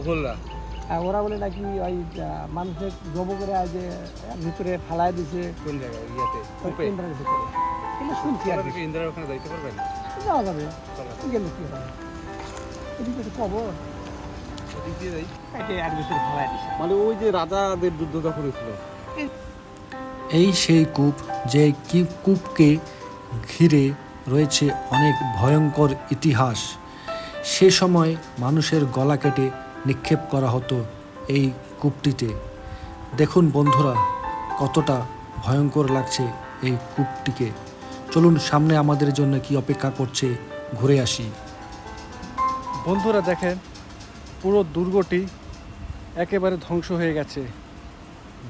মুঘলরা আর ওরা বলে নাকি ওই মানুষের জব করে যে ভিতরে ফালায় দিছে। কোন জায়গায়? ইয়াতে? ওই ভিতরে। এগুলো শুনছি আর কি। কি ওখানে যাইতে পারবেন? যাওয়া যাবে। গেলে কি হবে? এদিকে তো কবর ওদিক দিয়ে যাই। একে এক ভিতরে ফালায় দিছে। মানে ওই যে রাজাদের যুদ্ধ যখন হয়েছিল এই সেই কূপ যে কি কূপকে ঘিরে রয়েছে অনেক ভয়ঙ্কর ইতিহাস সে সময় মানুষের গলা কেটে নিক্ষেপ করা হতো এই কূপটিতে। দেখুন বন্ধুরা কতটা ভয়ঙ্কর লাগছে এই কূপটিকে। চলুন সামনে আমাদের জন্য কি অপেক্ষা করছে ঘুরে আসি। বন্ধুরা দেখেন পুরো দুর্গটি একেবারে ধ্বংস হয়ে গেছে।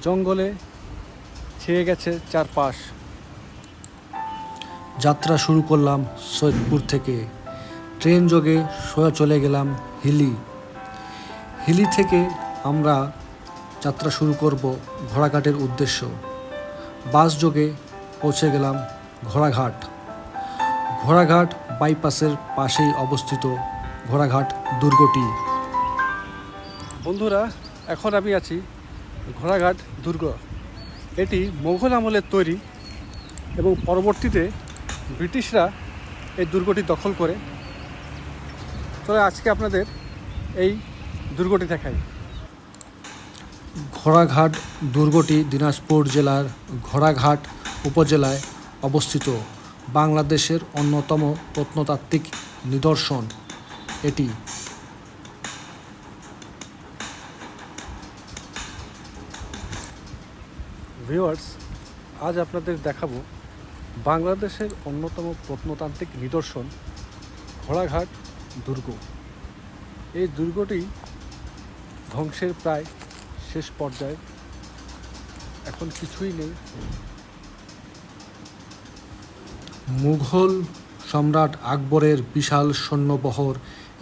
জঙ্গলে ছেয়ে গেছে চারপাশ। যাত্রা শুরু করলাম সৈয়দপুর থেকে। ট্রেন যোগে সোজা চলে গেলাম হিলি। হিলি থেকে আমরা যাত্রা শুরু করব ঘোড়াঘাটের উদ্দেশ্য। বাস যোগে পৌঁছে গেলাম ঘোড়াঘাট। ঘোড়াঘাট বাইপাসের পাশেই অবস্থিত ঘোড়াঘাট দুর্গটি। বন্ধুরা, এখন আমি আছি ঘোড়াঘাট দুর্গ। এটি মোঘল আমলের তৈরি এবং পরবর্তীতে ব্রিটিশরা এই দুর্গটি দখল করে। তবে আজকে আপনাদের এই দুর্গটি দেখাই। ঘোড়াঘাট দুর্গটি দিনাজপুর জেলার ঘোড়াঘাট উপজেলায় অবস্থিত বাংলাদেশের অন্যতম প্রত্নতাত্ত্বিক নিদর্শন এটি। ভিউয়ার্স আজ আপনাদের দেখাবো বাংলাদেশের অন্যতম প্রত্নতান্ত্রিক নিদর্শন ঘোড়াঘাট দুর্গ। এই দুর্গটি ধ্বংসের প্রায় শেষ পর্যায়ে। এখন কিছুই নেই। মুঘল সম্রাট আকবরের বিশাল সৈন্যবহর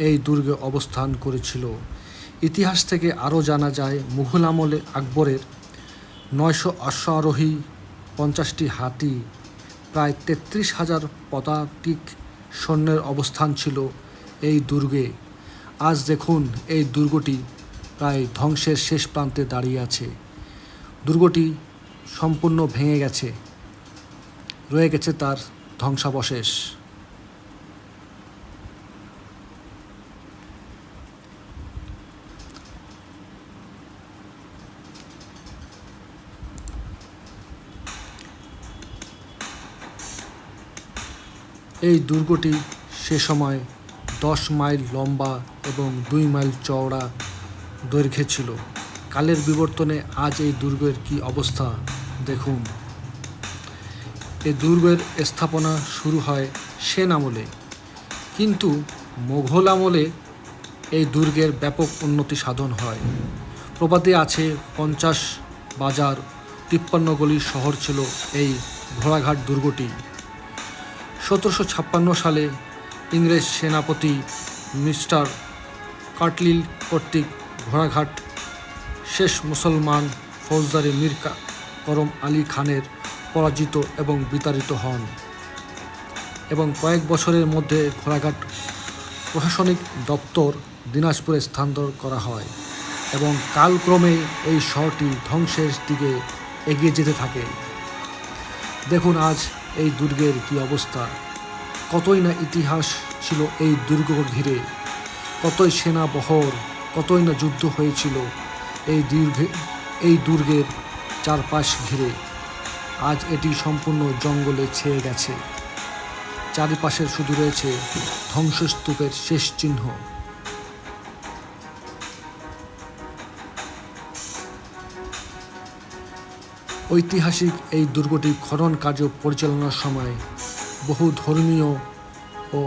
এই দুর্গে অবস্থান করেছিল। ইতিহাস থেকে আরও জানা যায়, মুঘল আমলে আকবরের নয়শো অশ্বারোহী পঞ্চাশটি হাতি, প্রায় তেত্রিশ হাজার পদাতিক সৈন্যের অবস্থান ছিল এই দুর্গে। আজ দেখুন এই দুর্গটি প্রায় ধ্বংসের শেষ প্রান্তে দাঁড়িয়ে আছে। দুর্গটি সম্পূর্ণ ভেঙে গেছে। রয়ে গেছে তার ধ্বংসাবশেষ। এই দুর্গটি সে সময় দশ মাইল লম্বা এবং দুই মাইল চওড়া দৈর্ঘ্যে ছিল। কালের বিবর্তনে আজ এই দুর্গের কি অবস্থা দেখুন। এই দুর্গের স্থাপনা শুরু হয় সেন আমলে। কিন্তু মোঘল আমলে এই দুর্গের ব্যাপক উন্নতি সাধন হয়। প্রবাদে আছে পঞ্চাশ বাজার, তিপ্পান্ন গলির শহর ছিল এই ঘোড়াঘাট দুর্গটি। সতেরোশো ছাপ্পান্ন সালে ইংরেজ সেনাপতি মিস্টার কাটলিল কর্তৃক ঘোড়াঘাট, শেষ মুসলমান ফৌজদারি মীর করম আলী খানের পরাজিত এবং বিতাড়িত হন এবং কয়েক বছরের মধ্যে ঘোড়াঘাট প্রশাসনিক দপ্তর দিনাজপুরে স্থানান্তর করা হয় এবং কালক্রমে এই শহরটি ধ্বংসের দিকে এগিয়ে যেতে থাকে। দেখুন আজ এই দুর্গের কি অবস্থা। কতই না ইতিহাস ছিল এই দুর্গ ঘিরে, কতই সেনা বহর কতই না যুদ্ধ হয়েছিল এই দীর্ঘে, এই দুর্গের চারপাশ ঘিরে। আজ এটি সম্পূর্ণ জঙ্গলে ছেয়ে গেছে। চারিপাশে শুধু রয়েছে ধ্বংসস্তূপের শেষ চিহ্ন। ঐতিহাসিক এই দুর্গটি খনন কার্য পরিচালনার সময় বহু ধর্মীয় ও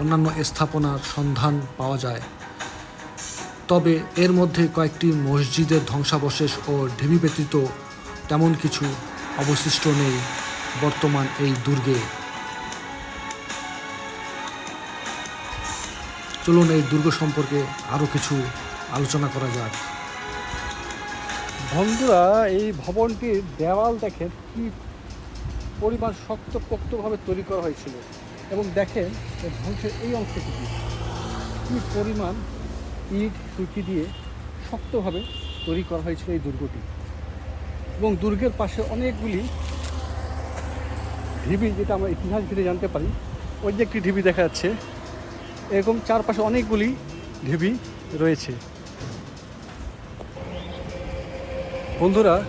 অন্যান্য স্থাপনার সন্ধান পাওয়া যায়। তবে এর মধ্যে কয়েকটি মসজিদের ধ্বংসাবশেষ ও ঢিবি ব্যতীত তেমন কিছু অবশিষ্ট নেই বর্তমান এই দুর্গে। চলুন এই দুর্গ সম্পর্কে আরও কিছু আলোচনা করা যাক। বন্ধুরা, এই ভবনটির দেওয়াল দেখেন কি পরিমাণ শক্তপোক্তভাবে তৈরি করা হয়েছিল। এবং দেখেন ধ্বংসের এই অংশটুকু কি পরিমাণ ইট সুরকি দিয়ে শক্তভাবে তৈরি করা হয়েছিল এই দুর্গটি। এবং দুর্গের পাশে অনেকগুলি ঢিবি, যেটা আমরা ইতিহাস ঘিরে জানতে পারি ওই যে একটি ঢিবি দেখা যাচ্ছে। এরকম চারপাশে অনেকগুলি ঢিবি রয়েছে। বন্ধুরা,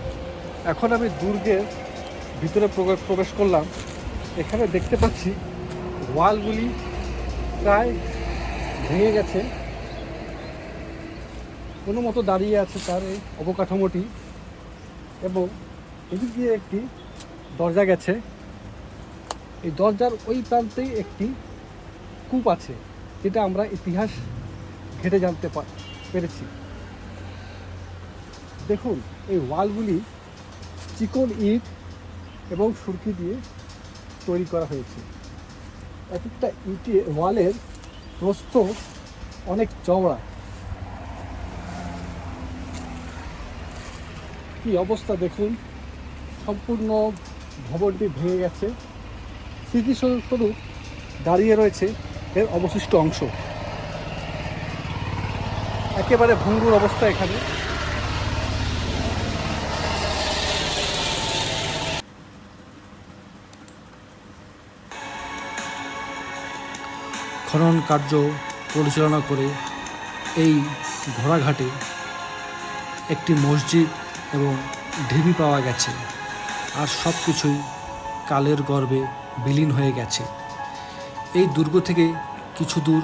এখন আমি দুর্গের ভিতরে প্রবে- প্রবেশ করলাম। এখানে দেখতে পাচ্ছি ওয়ালগুলি প্রায় ভেঙে গেছে। কোনো মতো দাঁড়িয়ে আছে তার এই অবকাঠামোটি এবং এদিক দিয়ে একটি দরজা গেছে। এই দরজার ওই প্রান্তেই একটি কূপ আছে, যেটা আমরা ইতিহাস ঘেটে জানতে পেরেছি। দেখুন, এই ওয়ালগুলি চিকন ইট এবং সুরকি দিয়ে তৈরি করা হয়েছে। এক একটা ইটে ওয়ালের প্রস্থ অনেক চওড়া। কি অবস্থা দেখুন। সম্পূর্ণ ভবনটি ভেঙে গেছে। স্মৃতিস্বরূপ দাঁড়িয়ে রয়েছে এর অবশিষ্ট অংশ। একেবারে ভঙ্গুর অবস্থা এখানে। খনন কার্য পরিচালনা করে এই ঘোড়াঘাটে একটি মসজিদ এবং ঢিবি পাওয়া গেছে। আর সব কিছুই কালের গর্ভে বিলীন হয়ে গেছে। এই দুর্গ থেকে কিছু দূর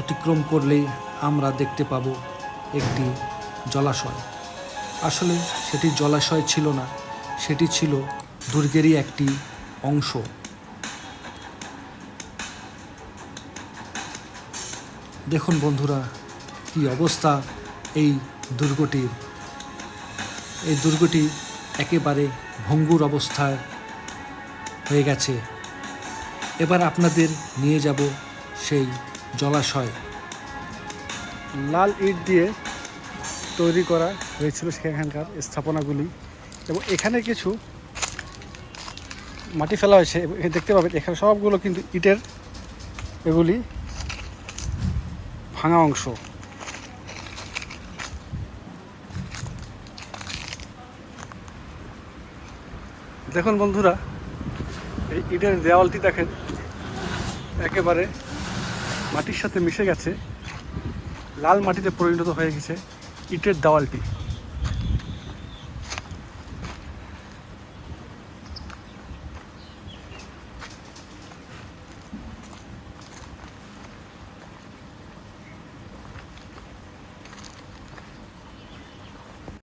অতিক্রম করলেই আমরা দেখতে পাবো একটি জলাশয়। আসলে সেটি জলাশয় ছিল না, সেটি ছিল দুর্গেরই একটি অংশ। দেখুন বন্ধুরা, কি অবস্থা এই দুর্গটির। এই দুর্গটি একেবারে ভঙ্গুর অবস্থায় হয়ে গেছে। এবার আপনাদের নিয়ে যাব সেই জলাশয়। লাল ইট দিয়ে তৈরি করা হয়েছিল সেখানকার স্থাপনাগুলি এবং এখানে কিছু মাটি ফেলা হয়েছে। দেখতে পাবেন, এখানে সবগুলো কিন্তু ইটের এগুলি ভাঙা অংশ। দেখুন বন্ধুরা, এই ইটের দেওয়ালটি দেখেন, একেবারে মাটির সাথে মিশে গেছে, লাল মাটিতে পরিণত হয়ে গেছে ইটের দেওয়ালটি।